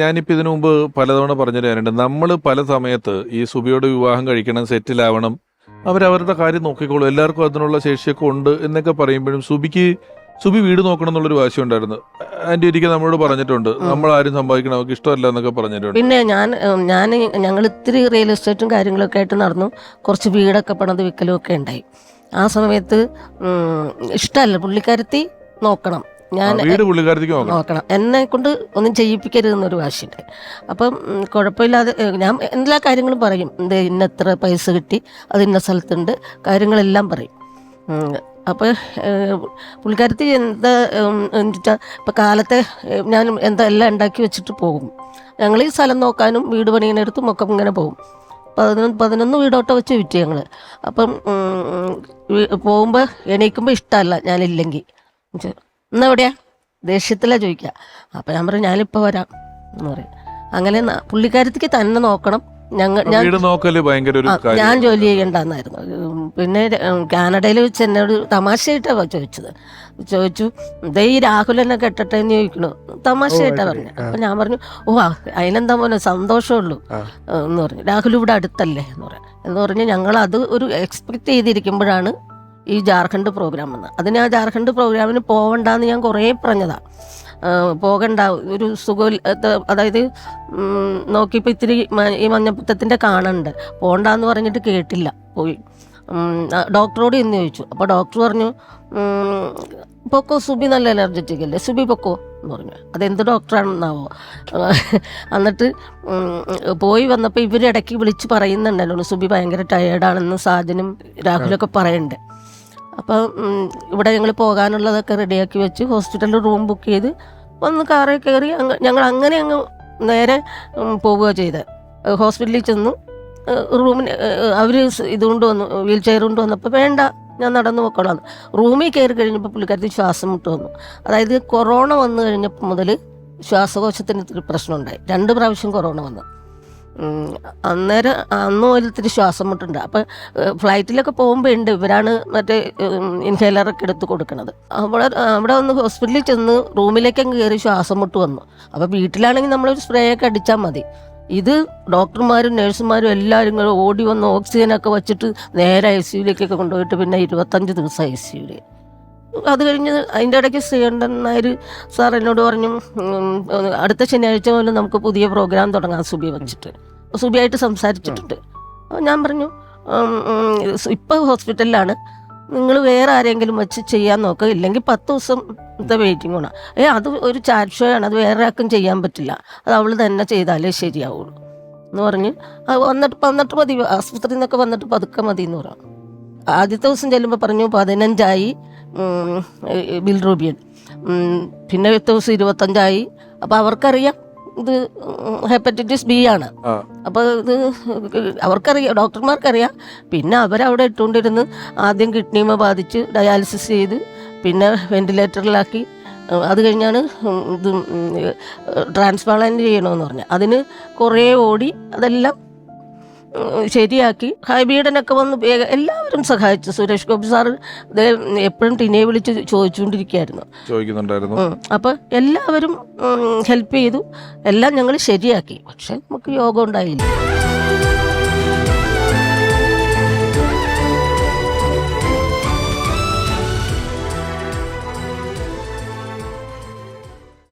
ഞാനിപ്പോൾ ഇതിനു മുമ്പ് പലതവണ പറഞ്ഞു തരാനുണ്ട് നമ്മൾ പല സമയത്ത് ഈ സുബിയോട് വിവാഹം കഴിക്കണം സെറ്റിലാവണം അവരവരുടെ കാര്യം നോക്കിക്കോളൂ. എല്ലാവർക്കും അതിനുള്ള ശേഷിയൊക്കെ ഉണ്ട് എന്നൊക്കെ പറയുമ്പോഴും സുബിക്ക് സുബി വീട് നോക്കണം എന്നുള്ളൊരു വാശി ഉണ്ടായിരുന്നു. ആന്റി ഒരിക്കൽ നമ്മളോട് പറഞ്ഞിട്ടുണ്ട്. നമ്മൾ ആരും സമ്പാദിക്കണം അവർക്ക് ഇഷ്ടമല്ല എന്നൊക്കെ പറഞ്ഞിട്ടുണ്ട്. പിന്നെ ഞാൻ ഞാൻ ഞങ്ങൾ ഇത്തിരി റിയൽ എസ്റ്റേറ്റും കാര്യങ്ങളൊക്കെ ആയിട്ട് നടന്നു. കുറച്ച് വീടൊക്കെ പണത് വിൽക്കലും ഒക്കെ ഉണ്ടായി. ആ സമയത്ത് ഇഷ്ടമല്ല. പുള്ളിക്കാരത്തി നോക്കണം. ഞാൻ വീട് പുള്ളിക്കാരത്തേക്ക് നോക്കണം. എന്നെ കൊണ്ട് ഒന്നും ചെയ്യിപ്പിക്കരുത് എന്നൊരു വാശിയുണ്ട് അപ്പം കുഴപ്പമില്ലാതെ ഞാൻ എല്ലാ കാര്യങ്ങളും പറയും. ഇന്ന എത്ര പൈസ കിട്ടി അത് ഇന്ന സ്ഥലത്തുണ്ട് കാര്യങ്ങളെല്ലാം പറയും. അപ്പോൾ പുള്ളിക്കാരത്തി എന്താ വെച്ചാൽ ഇപ്പം കാലത്തെ ഞാൻ എന്താ എല്ലാം ഉണ്ടാക്കി വെച്ചിട്ട് പോകും. ഞങ്ങൾ ഈ സ്ഥലം നോക്കാനും വീട് പണിയുന്നിടത്തും ഒക്കെ ഇങ്ങനെ പോകും. പതിനൊന്ന് പതിനൊന്ന് വീടോട്ടം വെച്ച് വിറ്റ് ഞങ്ങൾ അപ്പം പോകുമ്പോൾ എണീക്കുമ്പോൾ ഇഷ്ടമല്ല ഞാനില്ലെങ്കിൽ. ഇന്ന് എവിടെയാ ദേഷ്യത്തിലാ ചോദിക്കുക അപ്പൊ ഞാൻ പറയും ഞാനിപ്പോൾ വരാം എന്ന് പറയും. അങ്ങനെ പുള്ളിക്കാരത്തേക്ക് തന്നെ നോക്കണം. ഞങ്ങൾ ഞാൻ വീട് ഭയങ്കര ഒരു ഞാൻ ജോലി ചെയ്യണ്ടെന്നായിരുന്നു. പിന്നെ കാനഡയിൽ വെച്ച് എന്നോട് തമാശയായിട്ടാണ് ചോദിച്ചത്. ചോദിച്ചു ദേ ഈ രാഹുലനെ കെട്ടട്ടെ എന്ന് ചോദിക്കണു. തമാശയായിട്ടാ. പറഞ്ഞു. അപ്പൊ ഞാൻ പറഞ്ഞു ഓ അതിനെന്താ പോലെ സന്തോഷമുള്ളൂ. എന്ന് പറഞ്ഞു. രാഹുൽ ഇവിടെ അടുത്തല്ലേ എന്ന് പറഞ്ഞു. എന്ന് പറഞ്ഞ് ഞങ്ങൾ അത് ഒരു എക്സ്പെക്ട് ചെയ്തിരിക്കുമ്പോഴാണ് ഈ ജാർഖണ്ഡ് പ്രോഗ്രാം വന്ന് അതിന് ആ ജാർഖണ്ഡ് പ്രോഗ്രാമിന് പോകണ്ടെന്ന് ഞാൻ കുറേ പറഞ്ഞതാ. പോകണ്ട ഒരു സുഖം അതായത് നോക്കിയപ്പോൾ ഇത്തിരി ഈ മഞ്ഞപ്പിത്തത്തിന്റെ കാണുന്നുണ്ട് പോകണ്ടെന്ന് പറഞ്ഞിട്ട് കേട്ടില്ല പോയി. ഡോക്ടറോട് എന്ന് ചോദിച്ചു. അപ്പോൾ ഡോക്ടർ പറഞ്ഞു പൊക്കോ സുബി നല്ല എനർജറ്റിക് അല്ലേ? സുബി പൊക്കോ? എന്ന് പറഞ്ഞു. അതെന്ത് ഡോക്ടറാണെന്നാവോ? എന്നിട്ട് പോയി വന്നപ്പോൾ ഇവരിടയ്ക്ക് വിളിച്ച് പറയുന്നുണ്ടല്ലോ സുബി ഭയങ്കര ടയേർഡാണെന്ന് സാജനും രാഹുലൊക്കെ പറയുന്നുണ്ട് അപ്പം ഉം, ഇവിടെ ഞങ്ങൾ പോകാനുള്ളതൊക്കെ റെഡിയാക്കി വെച്ച് ഹോസ്പിറ്റലിൽ റൂം ബുക്ക് ചെയ്ത് വന്ന് കാറിൽ കയറി ഞങ്ങൾ അങ്ങനെ അങ്ങ് നേരെ പോവുക ചെയ്ത്. ഹോസ്പിറ്റലിൽ ചെന്നു. റൂമിന് അവർ ഇതുകൊണ്ട് വന്നു വീൽ ചെയർ കൊണ്ട് വന്നപ്പോൾ വേണ്ട ഞാൻ നടന്നു പോക്കോളാം റൂമിൽ കയറി കഴിഞ്ഞപ്പോൾ പുള്ളിക്കാരത്തിൽ ശ്വാസം മുട്ട് വന്നു. അതായത് കൊറോണ വന്നു കഴിഞ്ഞപ്പോൾ മുതൽ ശ്വാസകോശത്തിന് ഇത്തിരി പ്രശ്നമുണ്ടായി. രണ്ട് പ്രാവശ്യം കൊറോണ വന്നു. അന്നേരം അന്ന് ഒരിത്തിരി ശ്വാസം മുട്ടുണ്ട് അപ്പം ഫ്ലൈറ്റിലൊക്കെ പോകുമ്പോൾ ഉണ്ട്. ഇവരാണ് മറ്റേ ഇൻഹേലറൊക്കെ എടുത്ത് കൊടുക്കണത്. അവിടെ അവിടെ ഒന്ന് ഹോസ്പിറ്റലിൽ ചെന്ന് റൂമിലേക്ക് അങ്ങ് കയറി ശ്വാസം മുട്ട് വന്നു. അപ്പോൾ വീട്ടിലാണെങ്കിൽ നമ്മളൊരു സ്പ്രേ ഒക്കെ അടിച്ചാൽ മതി. ഇത് ഡോക്ടർമാരും നഴ്സുമാരും എല്ലാവരും കൂടെ ഓടി വന്ന് ഓക്സിജനൊക്കെ വെച്ചിട്ട് നേരെ ഐ സിയുലേക്കൊക്കെ കൊണ്ടുപോയിട്ട് പിന്നെ ഇരുപത്തഞ്ച് ദിവസം ഐ സിയുയിൽ അത് കഴിഞ്ഞ് അതിന്റെ ഇടയ്ക്ക് ശ്രീകണ്ഠൻ നായർ സാർ എന്നോട് പറഞ്ഞു അടുത്ത ശനിയാഴ്ച മുതൽ നമുക്ക് പുതിയ പ്രോഗ്രാം തുടങ്ങാം സുബി വെച്ചിട്ട്. സുബിയായിട്ട് സംസാരിച്ചിട്ടുണ്ട്. അപ്പോൾ ഞാൻ പറഞ്ഞു ഇപ്പോൾ ഹോസ്പിറ്റലിലാണ്. നിങ്ങൾ വേറെ ആരെങ്കിലും വെച്ച് ചെയ്യാൻ നോക്കുക. ഇല്ലെങ്കിൽ പത്ത് ദിവസത്തെ വെയിറ്റിംഗ് ആണ് ഏ അത് ഒരു ചാറ്റ് ഷോ ആണ്. അത് വേറെ ആർക്കും ചെയ്യാൻ പറ്റില്ല. അത് അവൾ തന്നെ ചെയ്താലേ ശരിയാവുള്ളൂ എന്ന് പറഞ്ഞ്. വന്നിട്ട് വന്നിട്ട് മതി. ആസ്പത്രിയിൽ നിന്നൊക്കെ വന്നിട്ട് പതുക്കെ മതി എന്ന് പറഞ്ഞു. ആദ്യത്തെ ദിവസം ചെല്ലുമ്പോൾ പറഞ്ഞു പതിനഞ്ചായി. ബിൽ റൂബിയൻ. പിന്നെ അടുത്ത ദിവസം ഇരുപത്തഞ്ചായി. അപ്പോൾ അവർക്കറിയാം ഇത് ഹെപ്പറ്റൈറ്റിസ് ബി ആണ്. അപ്പൊ അപ്പോൾ ഇത് അവർക്കറിയാം ഡോക്ടർമാർക്കറിയാം. പിന്നെ അവരവിടെ ഇട്ടുകൊണ്ടിരുന്ന് ആദ്യം കിഡ്നിമ ബാധിച്ച് ഡയാലിസിസ് ചെയ്ത് പിന്നെ വെന്റിലേറ്ററിലാക്കി. അത് കഴിഞ്ഞാണ് ഇത് ട്രാൻസ്പ്ലാന്റ് ചെയ്യണമെന്ന് പറഞ്ഞത് അതിന് കുറേ ഓടി അതെല്ലാം ശരിയാക്കി. ഹൈബീഡനൊക്കെ വന്ന് എല്ലാവരും സഹായിച്ചു. സുരേഷ് ഗോപി സാറ് എപ്പോഴും ടിനെ വിളിച്ച് ചോദിച്ചുകൊണ്ടിരിക്കുകയായിരുന്നു. ചോദിക്കുന്നുണ്ടായിരുന്നു. അപ്പൊ എല്ലാവരും ഹെൽപ്പ് ചെയ്തു. എല്ലാം ഞങ്ങൾ ശരിയാക്കി. പക്ഷെ നമുക്ക് യോഗം ഉണ്ടായില്ല.